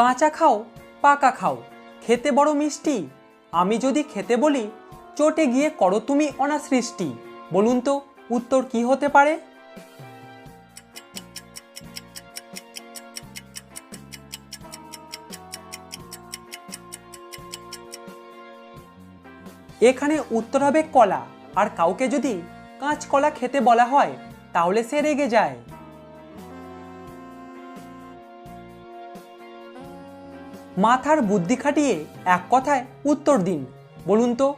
কাঁচা খাও, পাকা খাও। খেতে বড় মিষ্টি। আমি যদি খেতে বলি, চটে গিয়ে করো তুমি অনাসৃষ্টি। বলুন তো, উত্তর কি হতে পারে? এখানে উত্তর হবে কলা। আর কাউকে যদি কাঁচকলা খেতে বলা হয়, তাহলে সে রেগে যায়। মাথার বুদ্ধি খাটিয়ে এক কথায় উত্তর দিন। বলুন তো,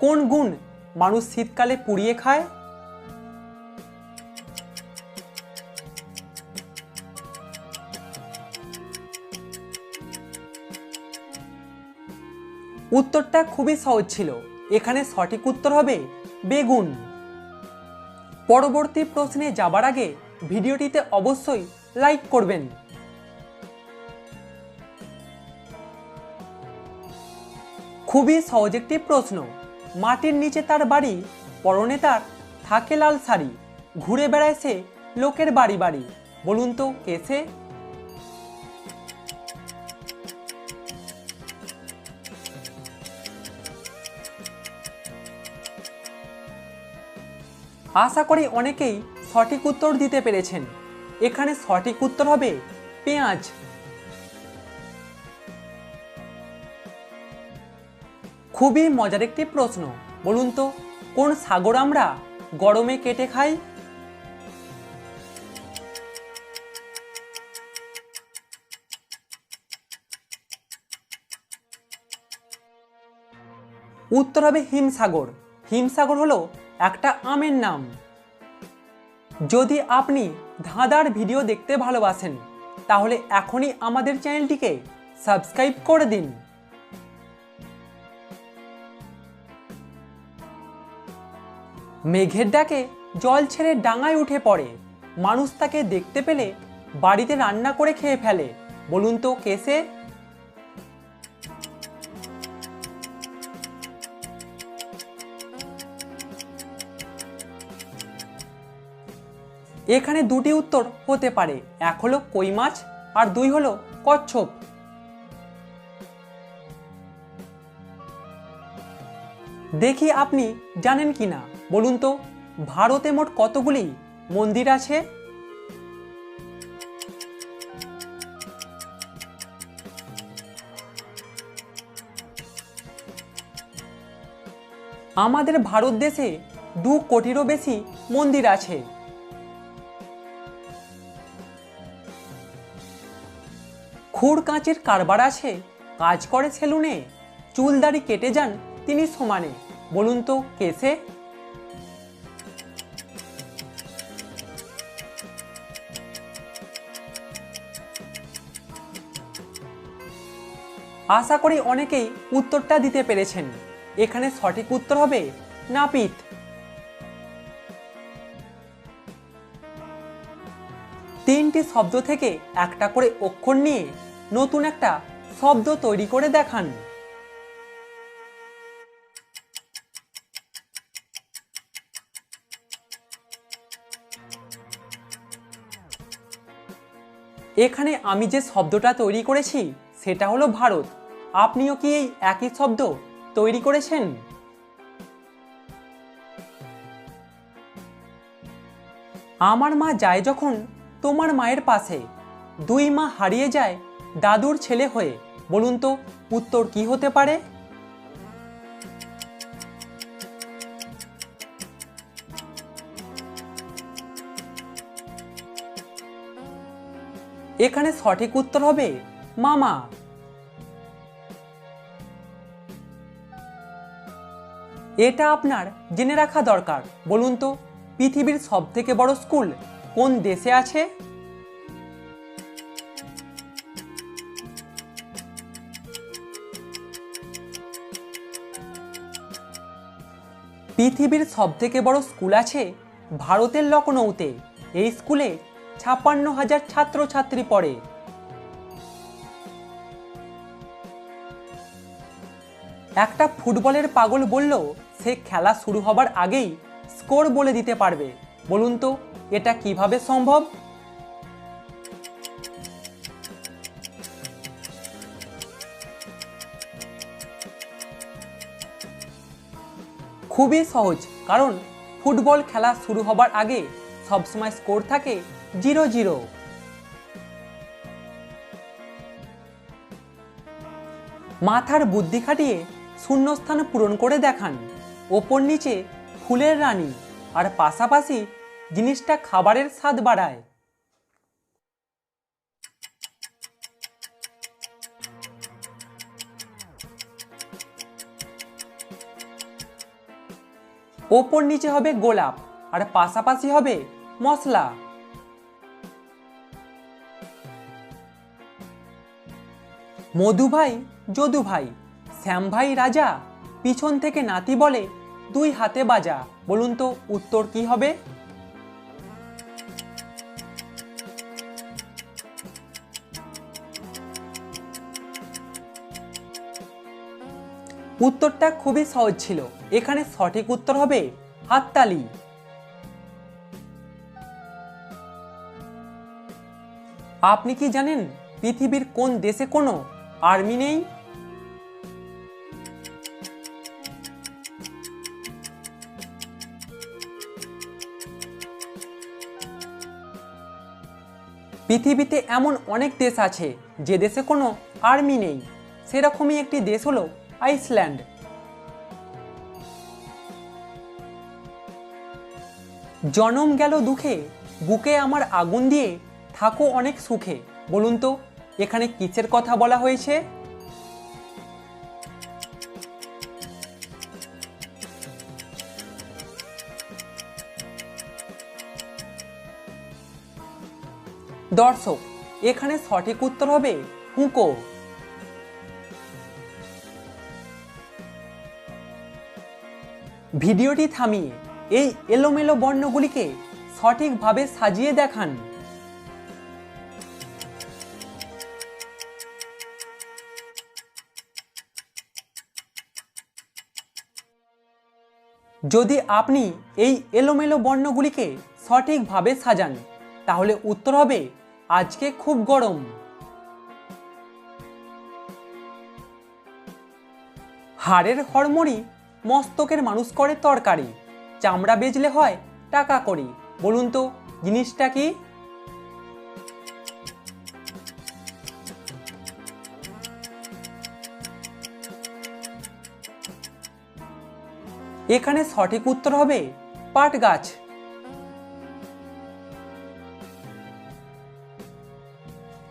কোন গুণ মানুষ শীতকালে পুড়িয়ে খায়? উত্তরটা খুবই সহজ ছিল। এখানে সঠিক উত্তর হবে বেগুন। পরবর্তী প্রশ্নে যাবার আগে ভিডিওটিতে অবশ্যই লাইক করবেন। খুবই সহজ একটি প্রশ্ন। মাটির নিচে তার বাড়ি, পরনে তার থাকে লাল শাড়ি। ঘুরে বেড়ায় সে লোকের বাড়ি বাড়ি। বলুন তো কে সে? আশা করি অনেকেই সঠিক উত্তর দিতে পেরেছেন। এখানে সঠিক উত্তর হবে পেঁয়াজ। খুবই মজার একটি প্রশ্ন। বলুন তো, কোন সাগর আমরা গরমে কেটে খাই? উত্তর হবে হিমসাগর। হিমসাগর হলো একটা আমের নাম। যদি আপনি ধাঁধার ভিডিও দেখতে ভালোবাসেন, তাহলে এখনই আমাদের চ্যানেলটিকে সাবস্ক্রাইব করে দিন। মেঘের ডাকে জল ছেড়ে ডাঙায় উঠে পড়ে। মানুষ তাকে দেখতে পেলে, বাড়িতে রান্না করে খেয়ে ফেলে। বলুন তো কেসে এখানে দুটি উত্তর হতে পারে। এক হলো কই মাছ, আর দুই হলো কচ্ছপ। দেখি আপনি জানেন কি না বলুন তো, ভারতে মোট কতগুলি মন্দির আছে? আমাদের ভারত দেশে দু কোটিরও বেশি মন্দির আছে। খুর কাঁচের কারবার আছে, কাজ করে সেলুনে চুলদাড়ি কেটে যান তিনি সমানে। বলুন তো কেসে আশা করি অনেকেই উত্তরটা দিতে পেরেছেন। এখানে সঠিক উত্তর হবে নাপিত। তিনটি শব্দ থেকে একটা করে অক্ষর নিয়ে নতুন একটা শব্দ তৈরি করে দেখান। এখানে আমি যে শব্দটা তৈরি করেছি সেটা হলো ভারত। আপনিও কি এই একই শব্দ তৈরি করেছেন? আমার মা যায় যখন তোমার মায়ের পাশে। দুই মা হারিয়ে যায় দাদুর ছেলে হয়ে। বলুন তো, উত্তর কি হতে পারে? এখানে সঠিক উত্তর হবে মামা। এটা আপনার জেনে রাখা দরকার, বলুন তো, পৃথিবীর সব থেকে বড় স্কুল কোন দেশে আছে? পৃথিবীর সব থেকে বড় স্কুল আছে ভারতের লখনৌতে। এই স্কুলে ছাপ্পান্ন হাজার ছাত্রছাত্রী পড়ে। একটা ফুটবলের পাগল বলল, সে খেলা শুরু হবার আগেই স্কোর বলে দিতে পারবে। বলুন তো, এটা কীভাবে সম্ভব? খুবই সহজ, কারণ ফুটবল খেলা শুরু হবার আগে সবসময় স্কোর থাকে জিরো জিরো। মাথার বুদ্ধি খাটিয়ে শূন্যস্থান পূরণ করে দেখান। ওপর নিচে ফুলের রানী, আর পাশাপাশি জিনিসটা খাবারের স্বাদ বাড়ায়। ওপর নিচে হবে গোলাপ, আর পাশাপাশি হবে মশলা। মধু ভাই যদু ভাই শ্যাম ভাই রাজা পিছন থেকে নাতি বলে, দুই হাতে বাজা, বলুন তো উত্তর কি হবে? উত্তরটা খুবই সহজ ছিল। এখানে সঠিক উত্তর হবে হাততালি। আপনি কি জানেন পৃথিবীর কোন দেশে কোনো আর্মি নেই? পৃথিবীতে এমন অনেক দেশ আছে যে দেশে কোনো আর্মি নেই। সেরকমই একটি দেশ হলো আইসল্যান্ড। জনম গেল দুঃখে, বুকে আমার আগুন দিয়ে থাকো অনেক সুখে। বলুন তো, এখানে কিসের কথা বলা হয়েছে? দর্শক, এখানে সঠিক উত্তর হবে হুঁকো। ভিডিওটি থামিয়ে এই এলোমেলো বর্ণগুলিকে সঠিকভাবে সাজিয়ে দেখান। যদি আপনি এই এলোমেলো বর্ণগুলিকে সঠিকভাবে সাজান, তাহলে উত্তর হবে আজকে খুব গরম। হাড়ের হরমোনই মস্তকের মানুষ করে তরকারি, চামড়া বেচলে হয় টাকা করি বলুন তো, জিনিসটা কি? এখানে সঠিক উত্তর হবে পাট গাছ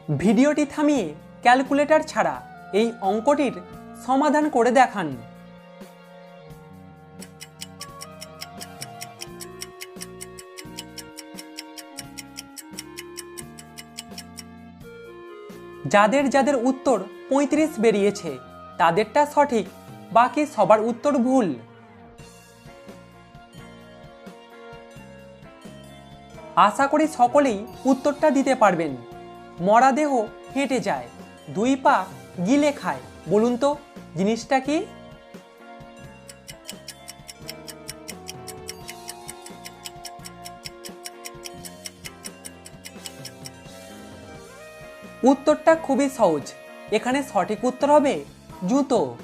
ভিডিওটি থামিয়ে ক্যালকুলেটর ছাড়া এই অঙ্কটির সমাধান করে দেখান। যাদের যাদের উত্তর পঁয়ত্রিশ বেরিয়েছে, তাদেরটা সঠিক, বাকি সবার উত্তর ভুল। আশা করি সকলেই উত্তরটা দিতে পারবেন। মরা দেহ হেঁটে যায়, দুই পা গিলে খায়। বলুন তো, জিনিসটা কি? উত্তরটা খুবই সহজ। এখানে সঠিক উত্তর হবে জুতো।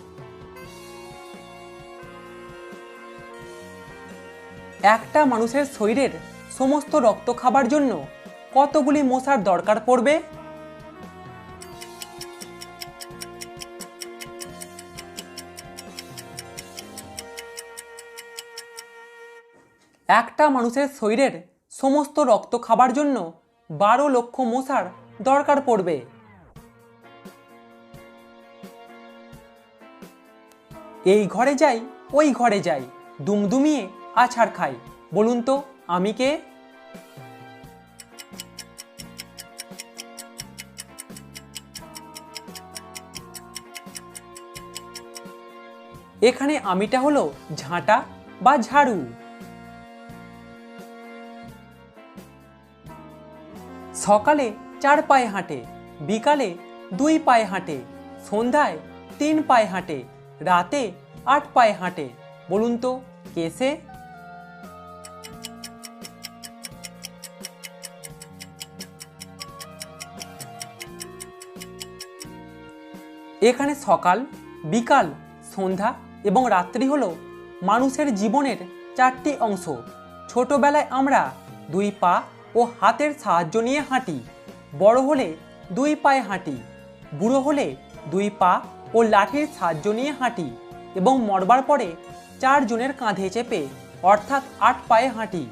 একটা মানুষের শরীরের সমস্ত রক্ত খাবার জন্য কতগুলি মশার দরকার পড়বে? একটা মানুষের শরীরের সমস্ত রক্ত খাবার জন্য বারো লক্ষ মশার দরকার পড়বে। এই ঘরে যাই, ওই ঘরে যাই, দুমদুমিয়ে আছাড় খাই। বলুন তো, আমি কে? এখানে আমিটা হলো ঝাঁটা বা ঝাড়ু। সকালে চার পায়ে হাঁটে, বিকালে দুই পায়ে হাঁটে, সন্ধ্যায় তিন পায়ে হাঁটে, রাতে আট পায়ে হাঁটে। বলুন তো কেসে এখানে সকাল, বিকাল, সন্ধ্যা এবং রাত্রি হলো মানুষের জীবনের চারটি অংশ। ছোটবেলায় আমরা দুই পা ও হাতের সাহায্য নিয়ে হাঁটি, বড় হলে দুই পায়ে হাঁটি, বুড়ো হলে দুই পা ও লাঠির সাহায্য নিয়ে হাঁটি এবং মরবার পরে চারজনের কাঁধে চেপে অর্থাৎ আট পায়ে হাঁটি।